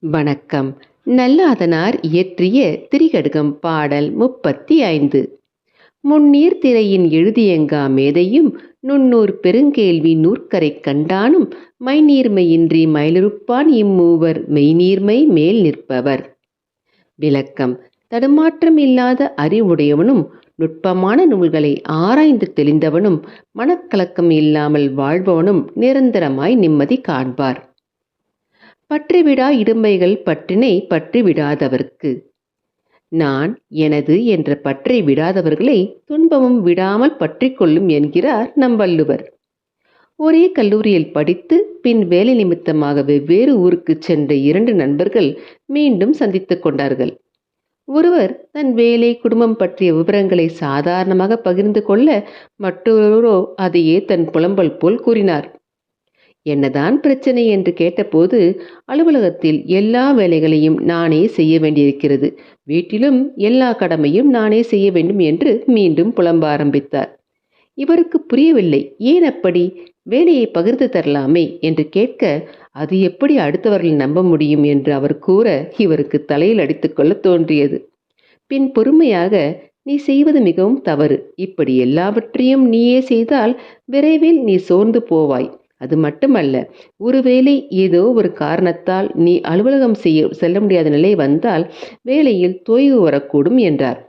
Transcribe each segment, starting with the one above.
வணக்கம். நல்லாதனார் இயற்றிய திரிகடுகம் பாடல் முப்பத்தி ஐந்து முன்னீர் திரையின் எழுதியங்கா மேதையும் நுண்ணூர் பெருங்கேள்வி நூற்கரை கண்டானும் மைநீர்மையின்றி மயிலிருப்பான் இம்மூவர் மெய்நீர்மை மேல் நிற்பவர். விளக்கம். தடுமாற்றம் இல்லாத அறிவுடையவனும் நுட்பமான நூல்களை ஆராய்ந்து தெளிந்தவனும் மனக்கலக்கம் இல்லாமல் வாழ்பவனும் நிரந்தரமாய் நிம்மதி காண்பார். பற்றிவிடா இடும்பைகள் பற்றினை பற்றி விடாதவர்க்கு நான் எனது என்ற பற்றை விடாதவர்களை துன்பமும் விடாமல் பற்றி கொள்ளும் என்கிறார் நம் வள்ளுவர். ஒரே கல்லூரியில் படித்து பின் வேலை நிமித்தமாக வெவ்வேறு ஊருக்கு சென்ற இரண்டு நண்பர்கள் மீண்டும் சந்தித்துக் கொண்டார்கள். ஒருவர் தன் வேலை குடும்பம் பற்றிய விவரங்களை சாதாரணமாக பகிர்ந்து கொள்ள மற்றொருவரோ அதையே தன் புலம்பல் போல் கூறினார். என்னதான் பிரச்சனை என்று கேட்டபோது அலுவலகத்தில் எல்லா வேலைகளையும் நானே செய்ய வேண்டியிருக்கிறது. வீட்டிலும் எல்லா கடமையும் நானே செய்ய வேண்டும் என்று மீண்டும் புலம்ப ஆரம்பித்தார். இவருக்கு புரியவில்லை ஏன் அப்படி? வேலையை பகிர்ந்து தரலாமே? என்று கேட்க அது எப்படி அடுத்தவர்கள் நம்ப முடியும்? என்று அவர் கூற இவருக்கு தலையில் அடித்துக்கொள்ள தோன்றியது. பின் பொறுமையாக நீ செய்வது மிகவும் தவறு. இப்படி எல்லாவற்றையும் நீயே செய்தால் விரைவில் நீ சோர்ந்து போவாய். அது மட்டுமல்ல ஒருவேளை ஏதோ ஒரு காரணத்தால் நீ அலுவலகம் செய்ய செல்ல முடியாத நிலை வந்தால் வேலையில் தோய்வு வரக்கூடும் என்றார்.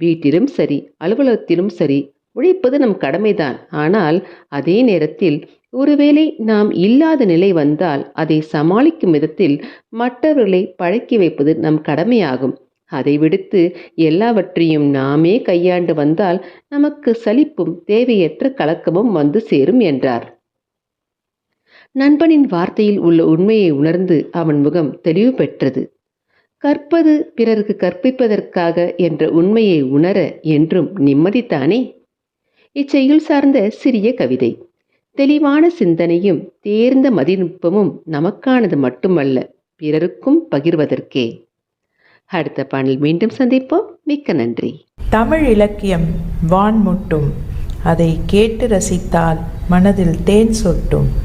வீட்டிலும் சரி அலுவலகத்திலும் சரி உழைப்பது நம் கடமைதான். ஆனால் அதே நேரத்தில் ஒருவேளை நாம் இல்லாத நிலை வந்தால் அதை சமாளிக்கும் விதத்தில் மற்றவர்களை பழக்கி வைப்பது நம் கடமையாகும். அதை விடுத்து எல்லாவற்றையும் நாமே கையாண்டு வந்தால் நமக்கு சலிப்பும் தேவையற்ற கலக்கமும் வந்து சேரும் என்றார். நண்பனின் வார்த்தையில் உள்ள உண்மையை உணர்ந்து அவன் முகம் தெளிவு பெற்றது. கற்பது பிறருக்கு கற்பிப்பதற்காக என்ற உண்மையை உணர என்றும் நிம்மதித்தானே? இச்செயல் சார்ந்த சிறிய கவிதை. தெளிவான சிந்தனையும் தேர்ந்த மதிநுட்பமும் நமக்கானது மட்டுமல்ல பிறருக்கும் பகிர்வதற்கே. அடுத்த பாடல் மீண்டும் சந்திப்போம். மிக்க நன்றி. தமிழ் இலக்கியம் வான் முட்டும் அதை கேட்டு ரசித்தால் மனதில் தேன் சொட்டும்.